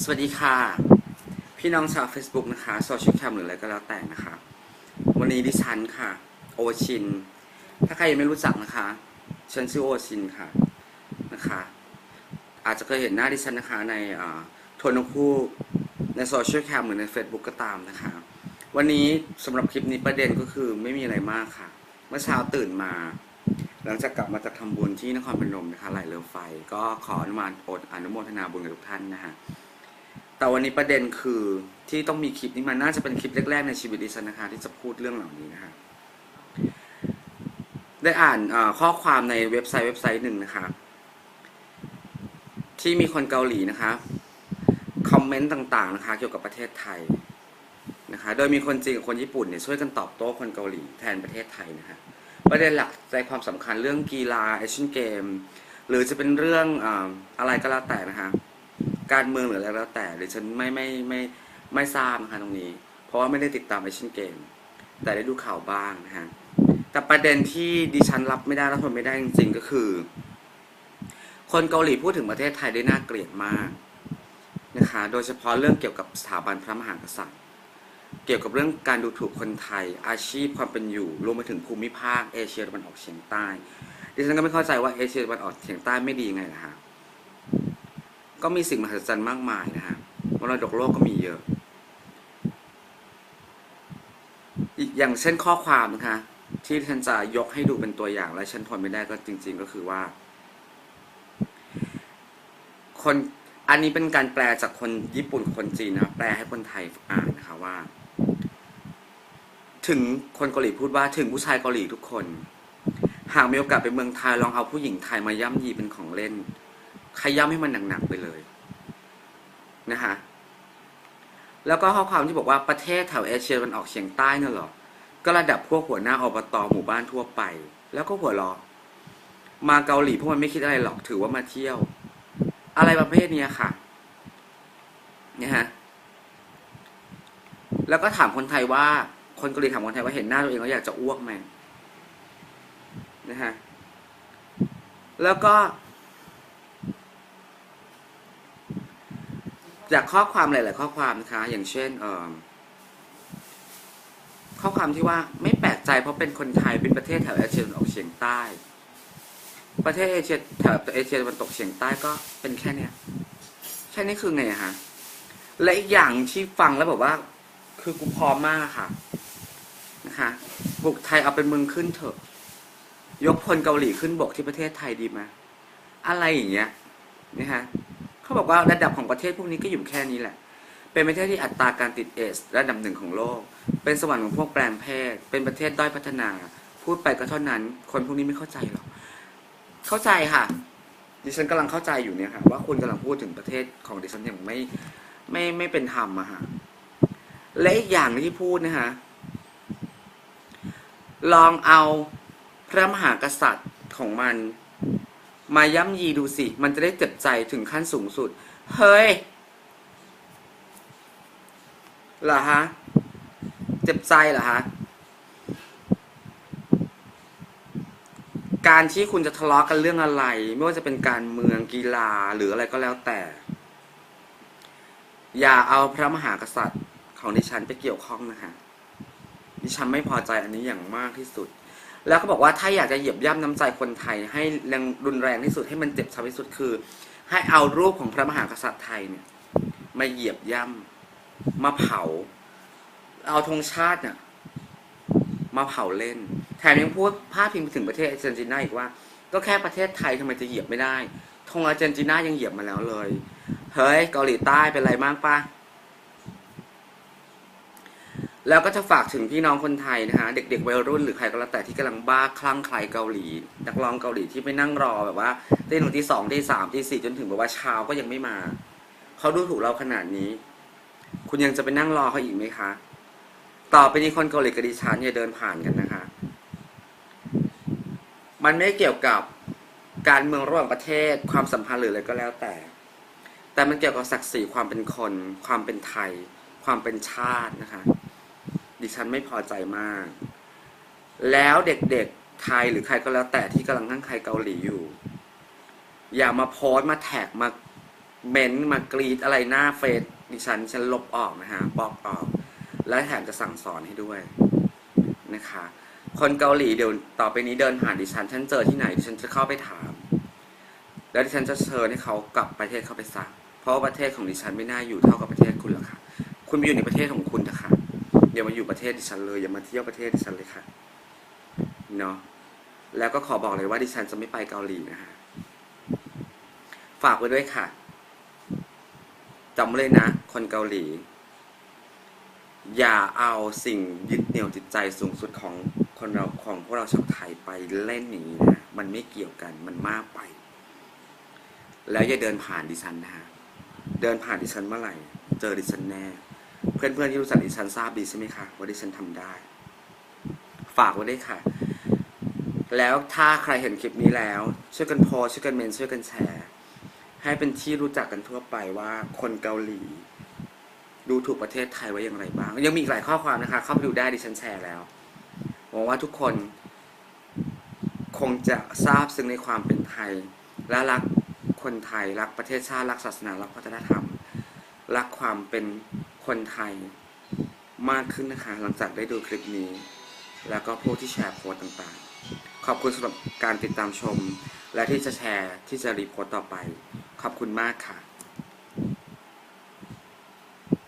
สวัสดีค่ะ พี่น้องชาว Facebook นะคะโซเชียลแคมหรืออะไรก็แล้วแต่นะคะ วันนี้ดิฉันค่ะ โอชิน ถ้าใครยังไม่รู้จักนะคะ ฉันชื่อโอชินค่ะนะคะ อาจจะเคยเห็นหน้าดิฉันนะคะในอ่าทนคู่ในโซเชียลแคมหรือใน Facebook ก็ตามนะคะ วันนี้สำหรับคลิปนี้ประเด็นก็คือไม่มีอะไรมากค่ะ เมื่อเช้าตื่นมา หลังจากกลับมาจากทำบุญที่นครพนมนะคะไหลเรือไฟ ก็ขออนุมทนาอนุโมทนาบุญกับทุกท่านนะฮะ แต่วันนี้ประเด็นคือที่ต้องมีคลิปนี้มันน่าจะเป็นคลิปแรกๆในชีวิตดิฉันนะคะที่จะพูดเรื่องเหล่านี้นะคะได้อ่านข้อความในเว็บไซต์เว็บไซต์หนึ่งนะคะที่มีคนเกาหลีนะคะคอมเมนต์ต่างๆนะคะเกี่ยวกับประเทศไทยนะคะโดยมีคนจีนกับคนญี่ปุ่นเนี่ยช่วยกันตอบโต้คนเกาหลีแทนประเทศไทยนะคะประเด็นหลักใจความสำคัญเรื่องกีฬาเอเชียนเกม หรือจะเป็นเรื่องออะไรก็แล้วแต่นะคะ การเมืองหรืออะไรแล้วแต่ดิฉันไม่ไม่ไม่ไม่ทราบนะคะตรงนี้ เพราะว่าไม่ได้ติดตามเอเชียนเกม แต่ได้ดูข่าวบ้างนะฮะแต่ประเด็นที่ดิฉันรับไม่ได้และทนไม่ได้จริงๆก็คือ คนเกาหลีพูดถึงประเทศไทยได้น่าเกลียดมากนะคะโดยเฉพาะเรื่องเกี่ยวกับสถาบันพระมหากษัตริย์ เกี่ยวกับเรื่องการดูถูกคนไทย อาชีพความเป็นอยู่รวมไปถึงภูมิภาคเอเชียตะวันออกเฉียงใต้ดิฉันก็ไม่เข้าใจว่าเอเชียตะวันออกเฉียงใต้ไม่ดียังไงนะฮะ ก็มีสิ่งมหัศจรรย์มากมายนะฮะมรดกโลกก็มีเยอะอีกอย่างเช่นข้อความนะคะที่ฉันจะยกให้ดูเป็นตัวอย่างและฉันทนไม่ได้ก็จริง ๆ ก็คือว่า คนอันนี้เป็นการแปลจากคนญี่ปุ่นคนจีนนะแปลให้คนไทยอ่านนะคะว่า ถึงคนเกาหลีพูดว่าถึงผู้ชายเกาหลีทุกคน หากมีโอกาสไปเมืองไทยลองเอาผู้หญิงไทยมาย่ำยีเป็นของเล่น ขย้ำให้มันหนักๆไปเลยนะฮะแล้วก็ข้อความที่บอกว่าประเทศแถวเอเชียตะวันออกเฉียงใต้น่ะเหรอ ก็ระดับพวกหัวหน้าอบตหมู่บ้านทั่วไป แล้วก็หัวราะมาเกาหลีพวกมันไม่คิดอะไรหรอกถือว่ามาเที่ยว อะไรประเภทนี้ค่ะเนี่ยฮะแล้วก็ถามคนไทยว่าคนเกาหลีถามคนไทยว่าเห็นหน้าตัวเองแล้วอยากจะอ้วกไหมนะฮะแล้วก็ จากข้อความหลาย ๆ ข้อความนะคะ อย่างเช่นเอ่อข้อความที่ว่าไม่แปลกใจเพราะเป็นคนไทยเป็นประเทศแถวเอเชียตะวันออกเฉียงใต้ ประเทศเอเชียแถบเอเชียตะวันตกเฉียงใต้ก็เป็นแค่เนี้ยแค่นี้คือไงฮะและอีกอย่างที่ฟังแล้วแบบว่า คือกูพร้อมมากอะค่ะนะคะบุกไทยเอาเป็นเมืองขึ้นเถอะ ยกพลเกาหลีขึ้นบกที่ประเทศไทยดีไหมอะไรอย่างเงี้ยนะฮะ เขาบอกว่าระดับของประเทศพวกนี้ก็อยู่แค่นี้แหละ เป็นประเทศที่อัตราการติดเอสระดับหนึ่งของโลก เป็นสวรรค์ของพวกแปลงเพศ เป็นประเทศด้อยพัฒนา พูดไปก็เท่านั้น คนพวกนี้ไม่เข้าใจหรอก เข้าใจค่ะ ดิฉันกำลังเข้าใจอยู่เนี่ยค่ะว่าคุณกำลังพูดถึงประเทศของดิฉันอย่างไม่ไม่ไม่เป็นธรรมอะค่ะและอีกอย่างที่พูดนะฮะลองเอาพระมหากษัตริย์ของมัน มาย่ำยีดูสิ มันจะได้เจ็บใจถึงขั้นสูงสุด เฮ้ยเหรอฮะ เจ็บใจเหรอฮะ การที่คุณจะทะเลาะกันเรื่องอะไร ไม่ว่าจะเป็นการเมืองกีฬาหรืออะไรก็แล้วแต่ อย่าเอาพระมหากษัตริย์ของดิฉันไปเกี่ยวข้องนะคะดิฉันไม่พอใจอันนี้อย่างมากที่สุด แล้วก็บอกว่าถ้าอยากจะเหยียบย่ำน้ำใจคนไทย ให้แรงรุนแรงที่สุดให้มันเจ็บช้ำที่สุดคือ ให้เอารูปของพระมหากษัตริย์ไทยเนี่ยมาเหยียบย่ำมาเผา เอาธงชาติเนี่ยมาเผาเล่นแถมยังพูดพาดพิงไปถึงประเทศอาร์เจนตินาอีกว่า ก็แค่ประเทศไทยทำไมจะเหยียบไม่ได้ธงอาร์เจนตินายังเหยียบมาแล้วเลย เฮ้ยเกาหลีใต้เป็นไรมากปะ แล้วก็จะฝากถึงพี่น้องคนไทยนะฮะเด็กๆวัยรุ่นหรือใครก็แล้วแต่ที่กำลังบ้าคลั่งใครเกาหลี นักร้องเกาหลีที่ไปนั่งรอแบบว่าตีหนึ่งตีสองตีสามตีสี่จนถึงแบบว่าเช้าก็ยังไม่มา เขาดูถูกเราขนาดนี้ คุณยังจะไปนั่งรอเขาอีกไหมคะ ต่อไปนี้คนเกาหลีกับดิฉันอย่าเดินผ่านกันนะคะ มันไม่เกี่ยวกับการเมืองระหว่างประเทศความสัมพันธ์หรืออะไรก็แล้วแต่ แต่มันเกี่ยวกับศักดิ์ศรีความเป็นคน ความเป็นไทย ความเป็นชาตินะคะ ดิฉันไม่พอใจมาก แล้วเด็กๆไทยหรือใครก็แล้วแต่ที่กำลังนั่งใครเกาหลีอยู่ อย่ามาโพสต์มาแท็กมาเมนมากรีดอะไรหน้าเฟซดิฉันฉันลบออกนะฮะบล็อกออก และแถมจะสั่งสอนให้ด้วยนะคะ คนเกาหลีเดี๋ยวต่อไปนี้เดินผ่านดิฉันฉันเจอที่ไหนดิฉันจะเข้าไปถาม แล้วดิฉันจะเชิญให้เขากลับประเทศเข้าไปซะเพราะว่าประเทศของดิฉันไม่น่าอยู่เท่ากับประเทศคุณหรอกค่ะ คุณไปอยู่ในประเทศของคุณเถอะคะ อย่ามาอยู่ประเทศดิฉันเลย อย่ามาเที่ยวประเทศดิฉันเลยค่ะเนาะแล้วก็ขอบอกเลยว่าดิฉันจะไม่ไปเกาหลีนะคะฝากไว้ด้วยค่ะจำเลยนะ คนเกาหลี อย่าเอาสิ่งยึดเหนี่ยวจิตใจสูงสุดของคนเราของพวกเราชาวไทยไปเล่นอย่างนี้นะมันไม่เกี่ยวกันมันมากไป แล้วอย่าเดินผ่านดิฉันนะฮะเดินผ่านดิฉันเมื่อไหร่ เจอดิฉันแน่ เพื่อนๆที่รู้จักดิฉันทราบดีใช่ไหมคะว่าดิฉันทำได้ ฝากไว้ด้วยค่ะ แล้วถ้าใครเห็นคลิปนี้แล้ว ช่วยกันโพสช่วยกันเมนช่วยกันแชร์ ให้เป็นที่รู้จักกันทั่วไปว่าคนเกาหลี ดูถูกประเทศไทยไว้อย่างไรบ้าง ยังมีอีกหลายข้อความนะคะ เข้าไปดูได้ดิฉันแชร์แล้วหวังว่าทุกคน คงจะทราบซึ้งในความเป็นไทย และรักคนไทยรักประเทศชาติรักศาสนารักวัฒนธรรม รักความเป็น คนไทยมากขึ้นนะคะ หลังจากได้ดูคลิปนี้ แล้วก็ผู้ที่แชร์โพสต์ต่างๆ ขอบคุณสำหรับการติดตามชม และที่จะแชร์ที่จะรีโพสต์ต่อไป ขอบคุณมากค่ะ